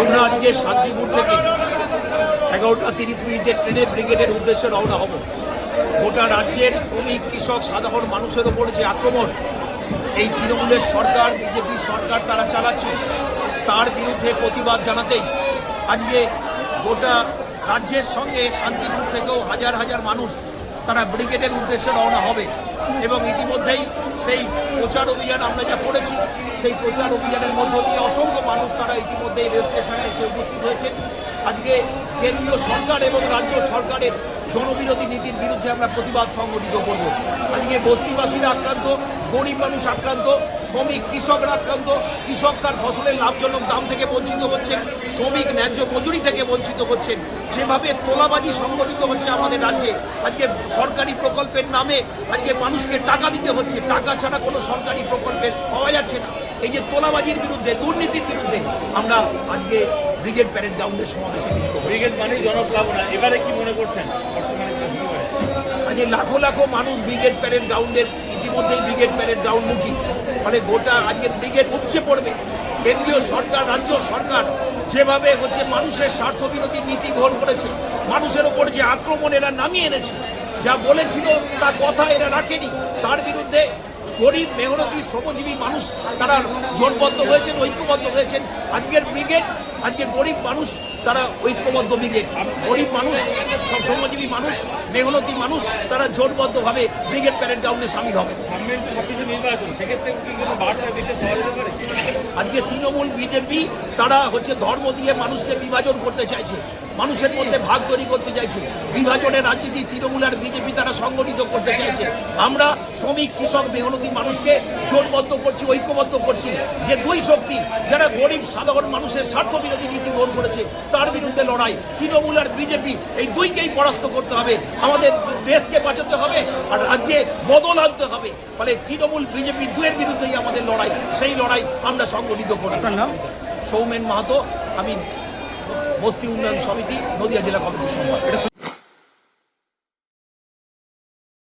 আমরা আজকে শান্তিপুর থেকে। এগারোটা তিরিশ মিনিটের ট্রেনে ব্রিগেডের উদ্দেশ্যে রওনা হব। গোটা রাজ্যের শ্রমিক, কৃষক, সাধারণ মানুষের ওপর যে আক্রমণ, এই তৃণমূলের সরকার বিজেপির সরকার তারা চালাচ্ছে, তার বিরুদ্ধে প্রতিবাদ জানাতেই আজকে গোটা রাজ্যের সঙ্গে শান্তিপুর থেকেও হাজার হাজার মানুষ তারা ব্রিগেডের উদ্দেশ্যে রওনা হবে এবং ইতিমধ্যেই সেই প্রচার অভিযান আমরা যা করেছি, সেই প্রচার অভিযানের মধ্য দিয়ে অসংখ্য মানুষ তারা ইতিমধ্যেই রেল স্টেশনে এসে উপস্থিত হয়েছে আজকে কেন্দ্রীয় সরকার এবং রাজ্য সরকারের জনবিরোধী নীতির বিরুদ্ধে আমরা প্রতিবাদ সংগঠিত করব। আজকে বস্তিবাসীরা আক্রান্ত, গরিব মানুষ আক্রান্ত, শ্রমিক, কৃষকরা আক্রান্ত, কৃষক তার ফসলের লাভজনক দাম থেকে বঞ্চিত হচ্ছেন, শ্রমিক ন্যায্য মজুরি থেকে বঞ্চিত হচ্ছেন। যেভাবে তোলাবাজি সংগঠিত হচ্ছে আমাদের রাজ্যে, আজকে সরকারি প্রকল্পের নামে আজকে মানুষকে টাকা দিতে হচ্ছে, টাকা ছাড়া কোনো সরকারি প্রকল্পের পাওয়া যাচ্ছে না। এই যে তোলাবাজির বিরুদ্ধে দুর্নীতির বিরুদ্ধে আমরা আজকে ব্রিগেড প্যারেড গ্রাউন্ডের সমাবেশে মিলিত ব্রিগেড মানেই জনপ্লাবনা এবারে কি মনে করছেন? আজকে লাখো লাখো মানুষ ব্রিগেড প্যারেড গ্রাউন্ডের ইতিমধ্যেই ব্রিগেড প্যারেড গ্রাউন্ড মুখী ফলে গোটা আজকে ব্রিগেড উপচে পড়বে। কেন্দ্রীয় সরকার রাজ্য সরকার যেভাবে হচ্ছে মানুষের স্বার্থ বিরোধী নীতি গ্রহণ করেছে মানুষের ওপর যে আক্রমণ এরা নামিয়ে এনেছে যা বলেছিল তা কথা এরা রাখেনি তার বিরুদ্ধে গরিব, মেহনতি, শ্রমজীবী মানুষ তারা জোটবদ্ধ হয়েছেন, ঐক্যবদ্ধ হয়েছেন। আজকের ব্রিগেড, আজকের গরিব মানুষ তারা ঐক্যবদ্ধ ব্রিগেড। গরিব মানুষ শ্রমজীবী মানুষ, মেহনতি মানুষ তারা জোটবদ্ধভাবে ব্রিগেড প্যারেড গ্রাউন্ডে সামিল হবে। আজকে তৃণমূল, বিজেপি, তারা হচ্ছে ধর্ম দিয়ে মানুষকে বিভাজন করতে চাইছে। মানুষের মধ্যে ভাগ তৈরি করতে চাইছে। বিভাজনের রাজনীতি তৃণমূল আর বিজেপি তারা সংগঠিত করতে চাইছে। আমরা শ্রমিক, কৃষক, মেহনতি মানুষকে জোটবদ্ধ করছি, ঐক্যবদ্ধ করছি। যে দুই শক্তি, যারা গরিব, সাধারণ মানুষের স্বার্থ বিরোধী নীতি গ্রহণ করেছে, তার বিরুদ্ধে লড়াই তৃণমূল আর বিজেপি এই দুইকেই পরাস্ত করতে হবে। আমাদের দেশকে বাঁচাতে হবে আর রাজ্যে বদল আনতে হবে। ফলে তৃণমূল বিজেপি দুয়ের বিরুদ্ধেই আমাদের লড়াই। সেই লড়াই আমরা সংগঠিত করি সৌমেন মাহাতো আমি বস্তি উন্নয়ন সমিতি নদিয়া জেলা কমিটির সম্পাদক।